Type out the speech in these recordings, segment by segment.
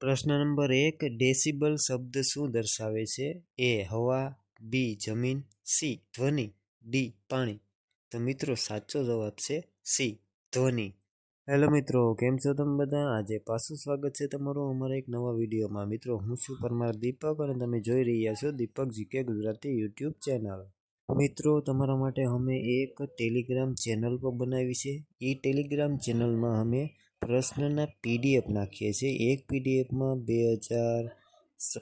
પ્રશ્ન નંબર એક, ડેસિબલ શબ્દ શું દર્શાવે છે? એ, હવા, બી, જમીન, સી, ધ્વનિ, ડી, પાણી. તો મિત્રો, સાચો જવાબ છે સી, ધ્વનિ. હેલો મિત્રો, કેમ છો તમે બધા? આજે પાછું સ્વાગત છે તમારું અમારા એક નવા વિડીયોમાં. મિત્રો, હું છું પરમાર દીપક અને તમે જોઈ રહ્યા છો Deepak GK Gujarati YouTube channel. મિત્રો, તમારા માટે અમે એક ટેલિગ્રામ ચેનલ પણ બનાવી છે. એ ટેલિગ્રામ ચેનલમાં અમે પ્રશ્નના પીડીએફ નાખીએ છીએ. એક પીડીએફમાં બે હજાર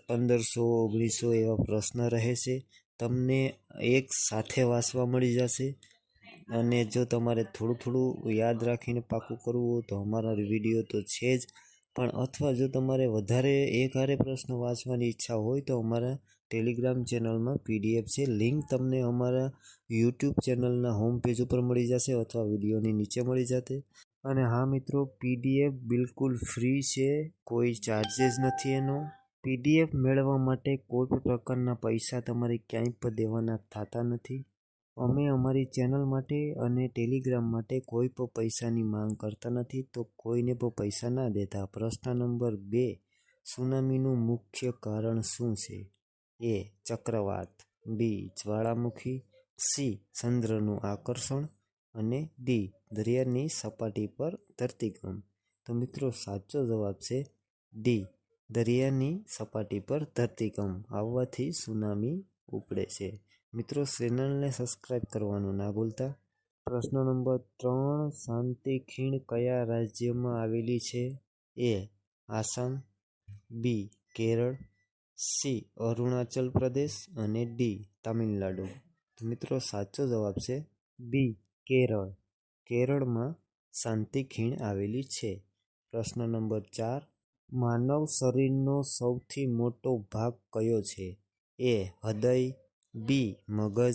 પંદરસો, ઓગણીસો એવા પ્રશ્ન રહે છે. તમને એક સાથે વાંચવા મળી જશે. અને જો તમારે થોડું થોડું યાદ રાખીને પાકું કરવું હોય તો અમારા વીડિયો તો છે જ. પણ અથવા જો તમારે વધારે એક હારે પ્રશ્ન વાંચવાની ઈચ્છા હોય તો અમારા ટેલિગ્રામ ચેનલમાં પીડીએફ છે. લિંક તમને અમારા યુટ્યુબ ચેનલના હોમ પેજ ઉપર મળી જશે અથવા વિડીયોની નીચે મળી જશે. અને હા મિત્રો પીડીએફ બિલકુલ ફ્રી છે. કોઈ ચાર્જિસ નથી એનો. પીડીએફ મેળવવા માટે કોઈ પણ પ્રકારના પૈસા તમારે ક્યાંય પણ દેવાના થતા નથી. અમે અમારી ચેનલ માટે અને ટેલિગ્રામ માટે કોઈ પણ પૈસાની માંગ કરતા નથી. તો કોઈને પણ પૈસા ના દેતા. પ્રશ્ન નંબર બે, સુનામીનું મુખ્ય કારણ શું છે? એ, ચક્રવાત. બી, જ્વાળામુખી. સી, ચંદ્રનું આકર્ષણ. અને ડી, દરિયાની સપાટી પર ધરતીકંપ. તો મિત્રો, સાચો જવાબ છે ડી, દરિયાની સપાટી પર ધરતીકંપ. આવવાથી સુનામી ઉપડે છે. મિત્રો, ચેનલને સબસ્ક્રાઈબ કરવાનું ના ભૂલતા. પ્રશ્ન નંબર ત્રણ, શાંતિ ખીણ કયા રાજ્યમાં આવેલી છે? A, Assam, B, Kerala, C, Arunachal Pradesh અને ડી, તામિલનાડુ. તો મિત્રો, સાચો જવાબ છે બી કેરળ. કેરળમાં શાંતિ ખીણ આવેલી છે. પ્રશ્ન નંબર ચાર. માનવ શરીરનો સૌથી મોટો ભાગ કયો છે? એ. હૃદય. બી. મગજ.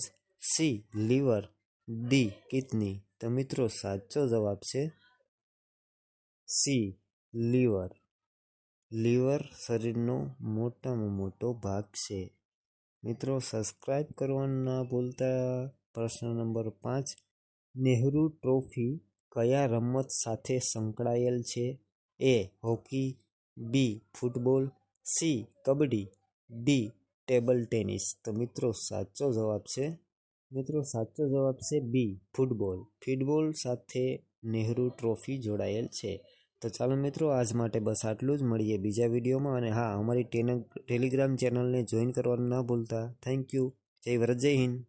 સી. લીવર. ડી. કિડની. તો મિત્રો સાચો જવાબ છે સી. લીવર. લીવર શરીરનો મોટામાં મોટો ભાગ છે. મિત્રો સબસ્ક્રાઈબ કરવાનું ના ભૂલતા. પ્રશ્ન નંબર પાંચ. નહેરુ ટ્રોફી કયા રમત સાથે સંકળાયેલ છે? A, hockey, B, football, C, kabaddi, D, table tennis. તો મિત્રો, સાચો જવાબ છે? મિત્રો, સાચો જવાબ છે બી, ફૂટબોલ. ફૂટબોલ સાથે નેહરુ ટ્રોફી જોડાયેલ છે. તો ચાલો મિત્રો, આજ માટે બસ આટલું જ. મળીએ બીજા વિડીયોમાં. અને હા, અમારી ટેલિગ્રામ ચેનલને જોઈન કરવાનું ના ભૂલતા. Thank you. જય વ્રત જય હિન્દ.